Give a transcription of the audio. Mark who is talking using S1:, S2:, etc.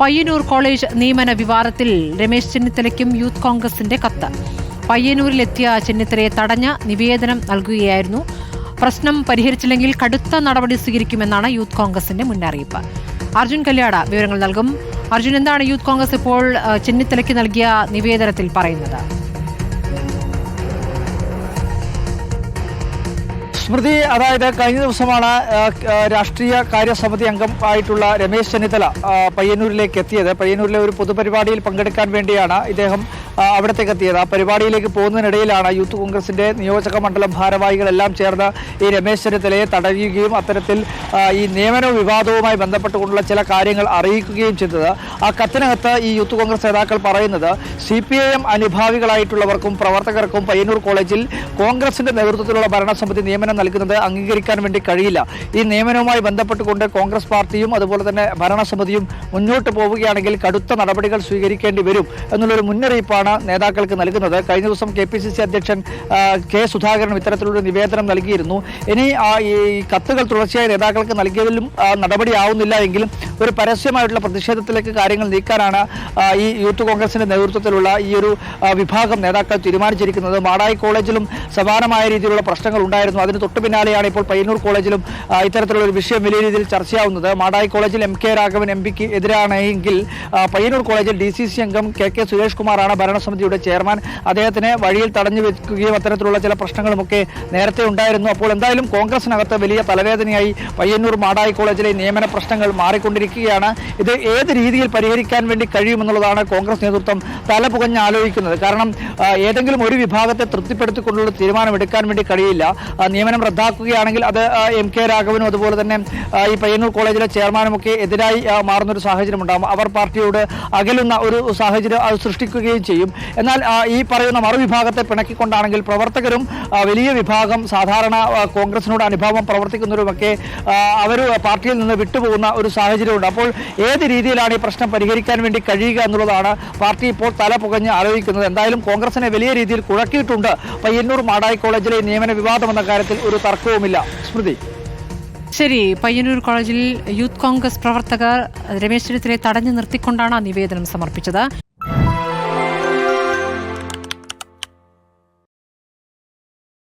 S1: Payyanur college നിയമന വിവാദത്തിൽ Ramesh ചെന്നിത്തലയ്ക്കും youth കോൺഗ്രസിന്റെ കത്ത്. പയ്യന്നൂരിലെത്തിയ ചെന്നിത്തലയെ തടഞ്ഞ നിവേദനം നൽകുകയായിരുന്നു. പ്രശ്നം പരിഹരിച്ചില്ലെങ്കിൽ കടുത്ത നടപടി സ്വീകരിക്കുമെന്നാണ് യൂത്ത് കോൺഗ്രസിന്റെ മുന്നറിയിപ്പ്. അർജുൻ കല്യാട വിവരങ്ങൾ നൽകും. അർജുൻ എന്താണ് യൂത്ത് കോൺഗ്രസ് ഇപ്പോൾ ചെന്നിത്തലയ്ക്ക് നൽകിയ നിവേദനത്തിൽ പറയുന്നത്?
S2: സ്മൃതി അതായത് കഴിഞ്ഞ ദിവസമാണ് രാഷ്ട്രീയ കാര്യസമിതി അംഗം ആയിട്ടുള്ള രമേശ് ചെന്നിത്തല പയ്യന്നൂരിലേക്ക് എത്തിയത്. പയ്യന്നൂരിലെ ഒരു പൊതുപരിപാടിയിൽ പങ്കെടുക്കാൻ വേണ്ടിയാണ് ഇദ്ദേഹം അവിടത്തേക്ക് എത്തിയത് ആ പരിപാടിയിലേക്ക് പോകുന്നതിനിടയിലാണ് യൂത്ത് കോൺഗ്രസിന്റെ നിയോജക മണ്ഡലം ഭാരവാഹികളെല്ലാം ചേർന്ന് ഈ രമേശ് ചെന്നിത്തലയെ തടയുകയും അത്തരത്തിൽ ഈ നിയമന വിവാദവുമായി ബന്ധപ്പെട്ടുകൊണ്ടുള്ള ചില കാര്യങ്ങൾ അറിയിക്കുകയും ചെയ്തത്. ആ കത്തിനകത്ത് ഈ യൂത്ത് കോൺഗ്രസ് നേതാക്കൾ പറയുന്നത് സി പി ഐ എം അനുഭാവികളായിട്ടുള്ളവർക്കും പ്രവർത്തകർക്കും പയ്യന്നൂർ കോളേജിൽ കോൺഗ്രസിന്റെ നേതൃത്വത്തിലുള്ള ഭരണസമിതി നിയമനം നൽകുന്നത് അംഗീകരിക്കാൻ വേണ്ടി കഴിയില്ല. ഈ നിയമനവുമായി ബന്ധപ്പെട്ടുകൊണ്ട് കോൺഗ്രസ് പാർട്ടിയും അതുപോലെ തന്നെ ഭരണസമിതിയും മുന്നോട്ട് പോവുകയാണെങ്കിൽ കടുത്ത നടപടികൾ സ്വീകരിക്കേണ്ടി വരും എന്നുള്ളൊരു മുന്നറിയിപ്പാണ് നേതാക്കൾക്ക് നൽകുന്നത്. കഴിഞ്ഞ ദിവസം കെ പി സി സി അധ്യക്ഷൻ കെ സുധാകരനും ഇത്തരത്തിലൊരു നിവേദനം നൽകിയിരുന്നു. ഇനി ഈ കത്തുകൾ തുടർച്ചയായി നേതാക്കൾക്ക് നൽകിയതിലും നടപടിയാവുന്നില്ല എങ്കിലും ഒരു പരസ്യമായിട്ടുള്ള പ്രതിഷേധത്തിലേക്ക് കാര്യങ്ങൾ നീക്കാനാണ് ഈ യൂത്ത് കോൺഗ്രസിന്റെ നേതൃത്വത്തിലുള്ള ഈ ഒരു വിഭാഗം നേതാക്കൾ തീരുമാനിച്ചിരിക്കുന്നത്. മാടായി കോളേജിലും സമാനമായ രീതിയിലുള്ള പ്രശ്നങ്ങൾ ഉണ്ടായിരുന്നു. അതിന് തൊട്ടു പിന്നാലെയാണ് ഇപ്പോൾ പയ്യന്നൂർ കോളേജിലും ഇത്തരത്തിലുള്ള ഒരു വിഷയം വലിയ രീതിയിൽ ചർച്ചയാവുന്നത്. മാടായി കോളേജിൽ എം കെ രാഘവൻ എം പിക്ക് എതിരാണെങ്കിൽ പയ്യന്നൂർ കോളേജിൽ ഡി സി സി അംഗം കെ കെ സുരേഷ് കുമാറാണ് ഭരണസമിതിയുടെ ചെയർമാൻ അദ്ദേഹത്തിനെ വഴിയിൽ തടഞ്ഞു വെക്കുകയും അത്തരത്തിലുള്ള ചില പ്രശ്നങ്ങളുമൊക്കെ നേരത്തെ ഉണ്ടായിരുന്നു. അപ്പോൾ എന്തായാലും കോൺഗ്രസിനകത്ത് വലിയ തലവേദനയായി പയ്യന്നൂർ മാടായി കോളേജിലെ നിയമന പ്രശ്നങ്ങൾ മാറിക്കൊണ്ടിരിക്കുകയാണ്. ഇത് ഏത് രീതിയിൽ പരിഹരിക്കാൻ വേണ്ടി കഴിയുമെന്നുള്ളതാണ് കോൺഗ്രസ് നേതൃത്വം തലപുകഞ്ഞ് ആലോചിക്കുന്നത് കാരണം ഏതെങ്കിലും ഒരു വിഭാഗത്തെ തൃപ്തിപ്പെടുത്തിക്കൊണ്ടുള്ള തീരുമാനം എടുക്കാൻ വേണ്ടി കഴിയില്ല. നിയമനം റദ്ദാക്കുകയാണെങ്കിൽ അത് എം കെ രാഘവനും അതുപോലെ തന്നെ ഈ പയ്യന്നൂർ കോളേജിലെ ചെയർമാനുമൊക്കെ എതിരായി മാറുന്ന മാറുന്നൊരു സാഹചര്യം ഉണ്ടാകും അവർ പാർട്ടിയോട് അകലുന്ന ഒരു സാഹചര്യം അത് സൃഷ്ടിക്കുകയും ചെയ്യും. എന്നാൽ ഈ പറയുന്ന മറുവിഭാഗത്തെ പിണക്കിക്കൊണ്ടാണെങ്കിൽ പ്രവർത്തകരും വലിയ വിഭാഗം സാധാരണ കോൺഗ്രസിനോട് അനുഭാവം പ്രവർത്തിക്കുന്നവരുമൊക്കെ അവർ പാർട്ടിയിൽ നിന്ന് വിട്ടുപോകുന്ന ഒരു സാഹചര്യമുണ്ട്. അപ്പോൾ ഏത് രീതിയിലാണ് ഈ പ്രശ്നം പരിഹരിക്കാൻ വേണ്ടി കഴിയുക എന്നുള്ളതാണ് പാർട്ടി ഇപ്പോൾ തല പുകഞ്ഞ് ആലോചിക്കുന്നത്. എന്തായാലും കോൺഗ്രസിനെ വലിയ രീതിയിൽ കുഴക്കിയിട്ടുണ്ട്. പയ്യന്നൂർ മാടായി കോളേജിലെ നിയമന വിവാദം എന്ന കാര്യത്തിൽ ഒരു തർക്കവുമില്ല. സ്മൃതി.
S1: ശരി പയ്യന്നൂർ കോളേജിൽ യൂത്ത് കോൺഗ്രസ് പ്രവർത്തകർ രമേശ് ചെന്നിത്തലയെ തടഞ്ഞു നിർത്തിക്കൊണ്ടാണ് നിവേദനം സമർപ്പിച്ചത്.